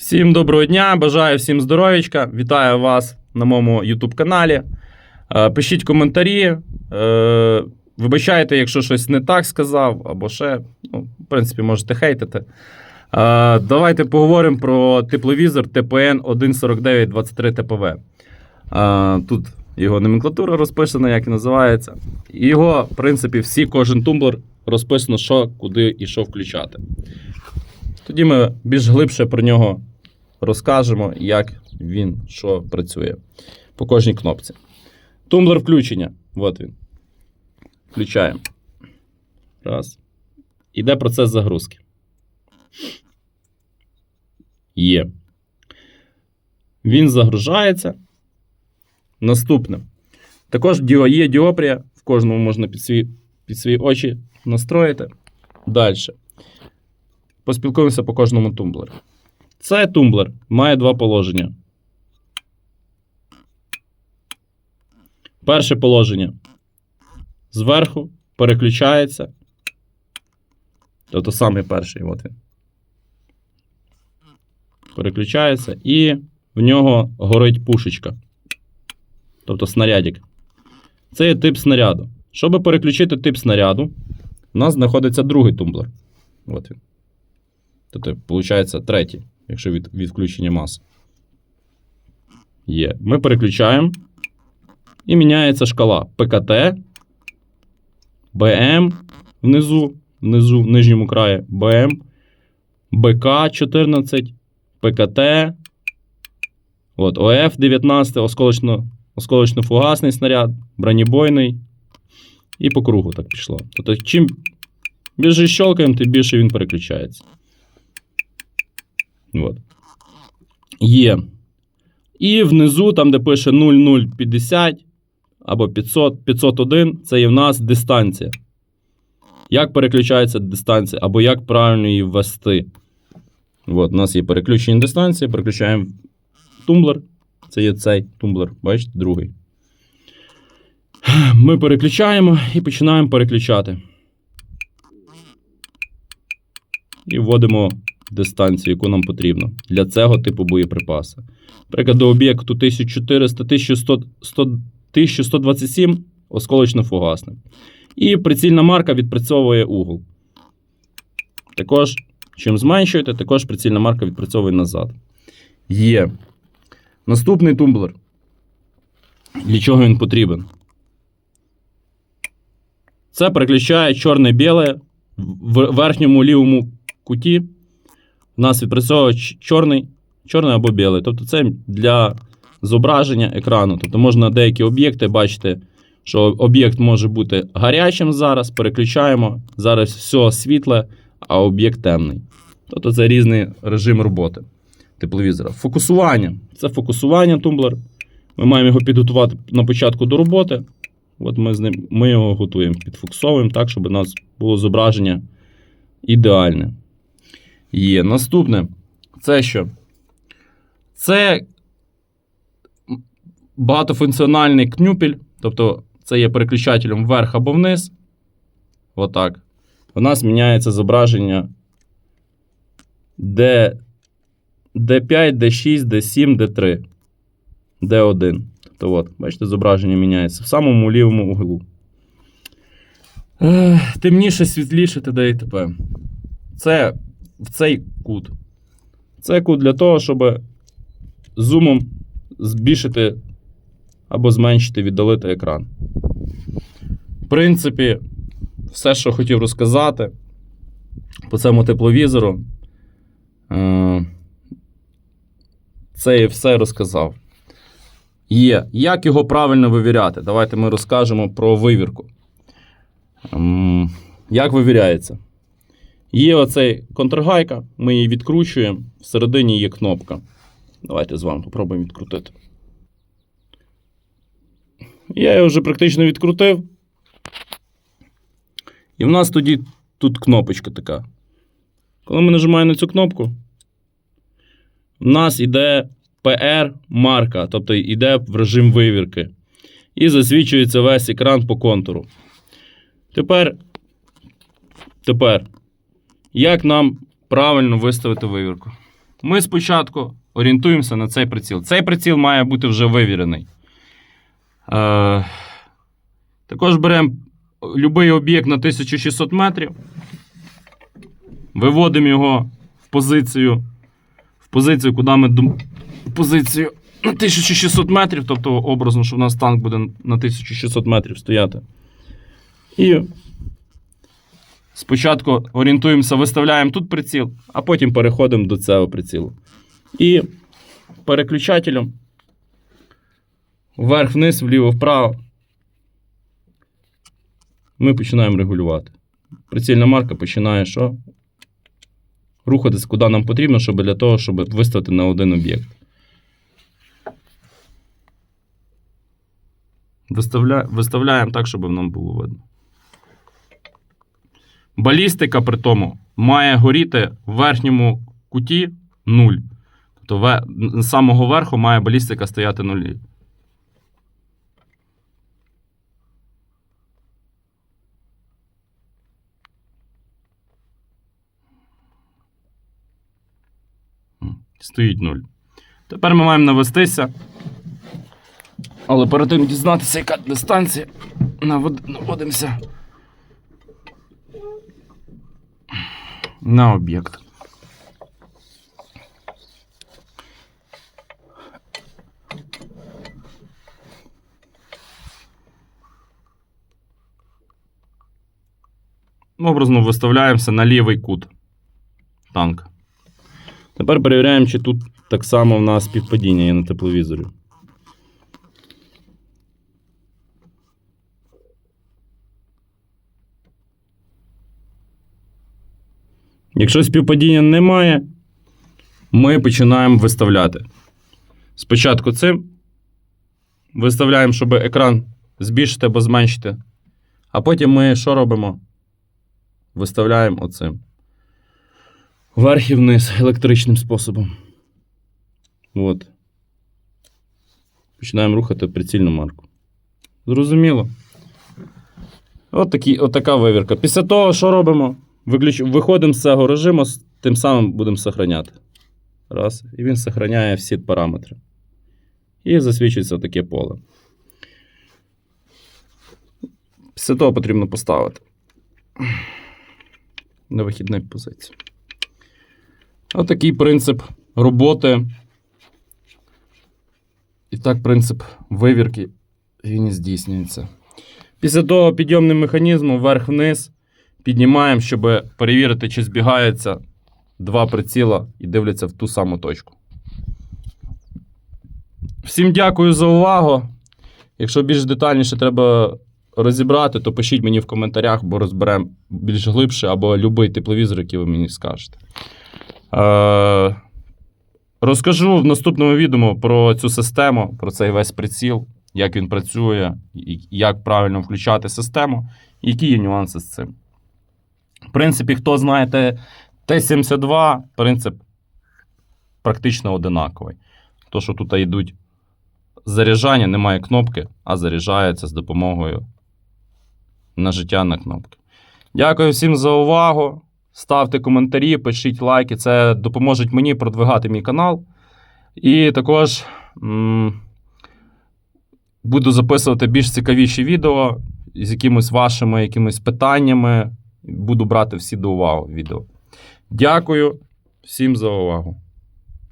Всім доброго дня, бажаю всім здоров'ячка. Вітаю вас на моєму YouTube каналі. Е, Пишіть коментарі. Е, Вибачайте, якщо щось не так сказав, або ще, ну, в принципі, можете хейтити. Е, Давайте поговоримо про тепловізор TPN 14923 ТПВ. Тут його номенклатура розписана, як і називається. Його, в принципі, всі, кожен тумблер розписано, що, куди і що включати. Тоді ми більш глибше про нього розкажемо, як він що працює по кожній кнопці. Тумблер включення. От він. Включаємо. Раз. Іде процес загрузки. Є. Він загружається. Наступне. Також є діопрія. В кожному можна під свої, під свої очі настроїти. Далі. Поспілкуємося по кожному тумблеру. Цей тумблер має два положення. Перше положення зверху переключається. Тобто саме перший, от він. Переключається, і в нього горить пушечка. Тобто снарядик. Це є тип снаряду. Щоб переключити тип снаряду, у нас знаходиться другий тумблер. От він. Тобто, виходить, третій, якщо від, відключення маси. Є. Ми переключаємо. І міняється шкала ПКТ, БМ внизу, внизу, в нижньому краї БМ, БК 14, ПКТ, от, ОФ 19, осколочно, осколочно-фугасний снаряд, бронебойний. І по кругу так пішло. Тобто, чим більше щелкаємо, тим більше він переключається. От. Є. І внизу, там, де пише 0050 або 500, 501, це є в нас дистанція. Як переключається дистанція, або як правильно її ввести. От, у нас є переключення дистанції, переключаємо тумблер. Це є цей тумблер, бачите, другий. Ми переключаємо і починаємо переключати. І вводимо дистанцію, яку нам потрібно для цього типу боєприпаса. Наприклад, до об'єкту 1400-100 1127 осколочно-фугасне. І прицільна марка відпрацьовує угол. Також, чим зменшуєте, також прицільна марка відпрацьовує назад. Є. Наступний тумблер. Для чого він потрібен? Це переключає чорне-біле в верхньому лівому куті. У нас відпрацьовує чорний, чорний або білий. Тобто це для зображення екрану. Тобто можна деякі об'єкти бачити, що об'єкт може бути гарячим зараз, переключаємо. Зараз все світле, а об'єкт темний. Тобто це різний режим роботи тепловізора. Фокусування. Це фокусування тумблер. Ми маємо його підготувати на початку до роботи. От ми, з ним, ми його готуємо, підфокусовуємо так, щоб у нас було зображення ідеальне. Є. Наступне. Це що? Це багатофункціональний кнюпіль. Тобто, це є переключателем вверх або вниз. Отак. У нас міняється зображення D, D5, D6, D7, D3, D1. То от, бачите, зображення міняється в самому лівому углу. Темніше, світліше, т.д. і т.п. Це в цей кут. Це кут для того, щоб зумом збільшити або зменшити, віддалити екран. В принципі, все, що хотів розказати по цьому тепловізору. Е, Це і все розказав. Є. Як його правильно вивіряти? Давайте ми розкажемо про вивірку. Ем, Як вивіряється? Є оцей контргайка, ми її відкручуємо, всередині є кнопка. Давайте з вами попробуємо відкрутити. Я його вже практично відкрутив. І в нас тоді тут кнопочка така. Коли ми нажимаємо на цю кнопку, в нас йде PR-марка, тобто йде в режим вивірки. І засвічується весь екран по контуру. Тепер, тепер, як нам правильно виставити вивірку? ми спочатку орієнтуємося на цей приціл. Цей приціл має бути вже вивірений. Е, також беремо будь-який об'єкт на 1600 метрів. Виводимо його в позицію, в позицію, куди ми дум... позицію на 1600 метрів, тобто образно, що в нас танк буде на 1600 метрів стояти. І спочатку орієнтуємося, виставляємо тут приціл, а потім переходимо до цього прицілу. І переключателем вверх-вниз, вліво-вправо. Ми починаємо регулювати. Прицільна марка починає що? Рухатись куди нам потрібно, щоб для того, щоб виставити на один об'єкт. Виставляємо так, щоб нам було видно. Балістика при тому має горіти в верхньому куті 0. Тобто з самого верху має балістика стояти нулі. М, Стоїть 0. Тепер ми маємо навестися. Але перед тим дізнатися, яка дистанція. Навод... Наводимося. На об'єкт. Образно виставляємося на лівий кут танка. Тепер перевіряємо, чи тут так само в нас співпадіння є на тепловізорі. Якщо співпадіння немає, ми починаємо виставляти. Спочатку цим виставляємо, щоб екран збільшити або зменшити. А потім ми що робимо? Виставляємо оцим. Вверх і вниз електричним способом. От. Починаємо рухати прицільну марку. Зрозуміло. От, такі, от така вивірка. Після того, що робимо? Виключ... Виходимо з цього режиму, тим самим будемо зберігати. Раз. І він зберігає всі параметри. І засвічується таке поле. Після того потрібно поставити на вихідну позицію. Отакий принцип роботи. І так принцип вивірки він і здійснюється. Після того підйомним механізмом вверх-вниз піднімаємо, щоб перевірити, чи збігаються два приціла і дивляться в ту саму точку. Всім дякую за увагу. Якщо більш детальніше треба розібрати, то пишіть мені в коментарях, бо розберемо більш глибше або будь-який тепловізор, який ви мені скажете. Е, розкажу в наступному відео про цю систему, про цей весь приціл, як він працює, як правильно включати систему, які є нюанси з цим. В принципі, хто знає Т- Т-72, принцип практично одинаковий. То, що тут йдуть заряджання, немає кнопки, а заряджається з допомогою нажиття на кнопки. Дякую всім за увагу. Ставте коментарі, пишіть лайки. Це допоможе мені продвигати мій канал. І також м- буду записувати більш цікавіші відео з якимись вашими якимись питаннями. Буду брати всі до уваги відео. Дякую всім за увагу.